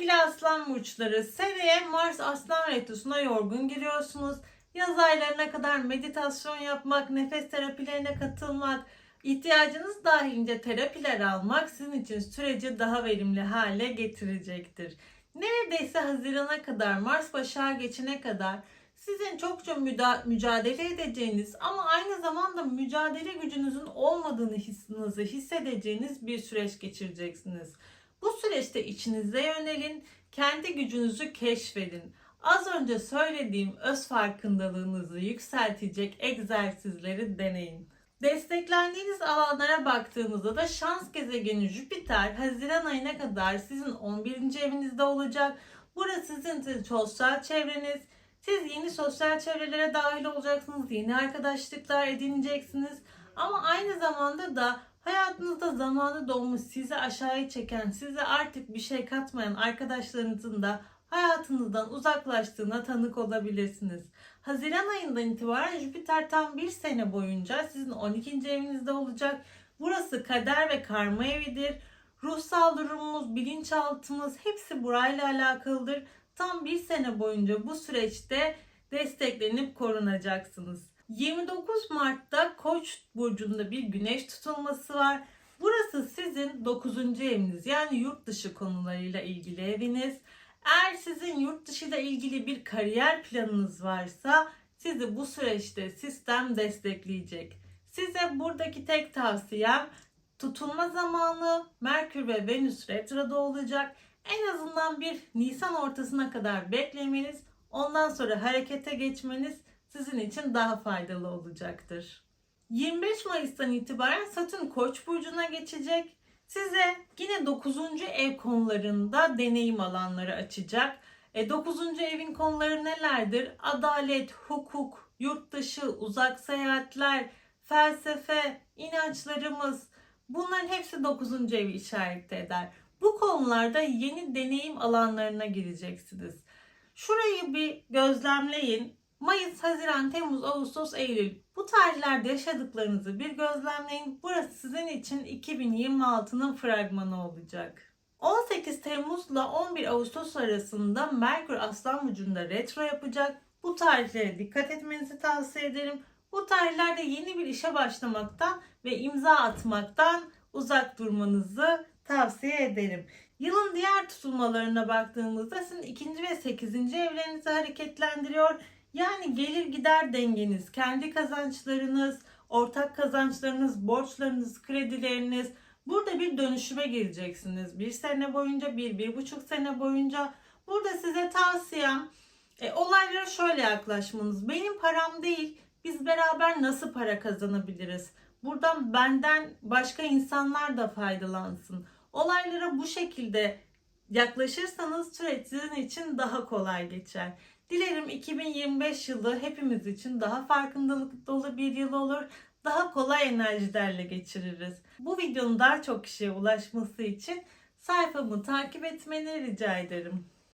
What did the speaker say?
Sevgili aslan burçları, seneye Mars aslan retrosuna yorgun giriyorsunuz. Yaz aylarına kadar meditasyon yapmak, nefes terapilerine katılmak, ihtiyacınız dahilince terapiler almak sizin için süreci daha verimli hale getirecektir. Neredeyse Haziran'a kadar, Mars başağa geçene kadar sizin çokça mücadele edeceğiniz ama aynı zamanda mücadele gücünüzün olmadığını hissinizi hissedeceğiniz bir süreç geçireceksiniz. Süreçte içinize yönelin, kendi gücünüzü keşfedin. Az önce söylediğim öz farkındalığınızı yükseltecek egzersizleri deneyin. Desteklendiğiniz alanlara baktığımızda da şans gezegeni Jüpiter Haziran ayına kadar sizin 11. evinizde olacak. Burası sizin sosyal çevreniz. Siz yeni sosyal çevrelere dahil olacaksınız. Yeni arkadaşlıklar edineceksiniz. Ama aynı zamanda da hayatınızda zamanı dolmuş, sizi aşağıya çeken, size artık bir şey katmayan arkadaşlarınızın da hayatınızdan uzaklaştığına tanık olabilirsiniz. Haziran ayından itibaren Jüpiter tam bir sene boyunca sizin 12. evinizde olacak. Burası kader ve karma evidir. Ruhsal durumumuz, bilinçaltımız hepsi burayla alakalıdır. Tam bir sene boyunca bu süreçte desteklenip korunacaksınız. 29 Mart'ta Koç burcunda bir güneş tutulması var. Burası sizin 9. eviniz yani yurt dışı konularıyla ilgili eviniz. Eğer sizin yurt dışı ile ilgili bir kariyer planınız varsa sizi bu süreçte sistem destekleyecek. Size buradaki tek tavsiyem tutulma zamanı Merkür ve Venüs retroda olacak. En azından bir Nisan ortasına kadar beklemeniz, ondan sonra harekete geçmeniz sizin için daha faydalı olacaktır. 25 Mayıs'tan itibaren Satürn Koç burcuna geçecek. Size yine 9. ev konularında deneyim alanları açacak. E, 9. evin konuları nelerdir? Adalet, hukuk, yurt dışı, uzak seyahatler, felsefe, inançlarımız bunların hepsi 9. evi işaret eder. Bu konularda yeni deneyim alanlarına gireceksiniz. Şurayı bir gözlemleyin. Mayıs, Haziran, Temmuz, Ağustos, Eylül bu tarihlerde yaşadıklarınızı bir gözlemleyin. Burası sizin için 2026'nın fragmanı olacak. 18 Temmuz'la 11 Ağustos arasında Merkür Aslan Burcu'nda retro yapacak. Bu tarihlere dikkat etmenizi tavsiye ederim. Bu tarihlerde yeni bir işe başlamaktan ve imza atmaktan uzak durmanızı tavsiye ederim. Yılın diğer tutulmalarına baktığımızda sizin ikinci ve sekizinci evlerinizi hareketlendiriyor. Yani gelir gider dengeniz, kendi kazançlarınız, ortak kazançlarınız, borçlarınız, kredileriniz burada bir dönüşüme gireceksiniz. Bir sene boyunca, bir, bir buçuk sene boyunca. Burada size tavsiyem e, olaylara şöyle yaklaşmanız. Benim param değil, biz beraber nasıl para kazanabiliriz? Buradan benden başka insanlar da faydalansın. Olaylara bu şekilde yaklaşırsanız süreç sizin için daha kolay geçer. Dilerim 2025 yılı hepimiz için daha farkındalık dolu bir yıl olur. Daha kolay enerjilerle geçiririz. Bu videonun daha çok kişiye ulaşması için sayfamı takip etmeni rica ederim.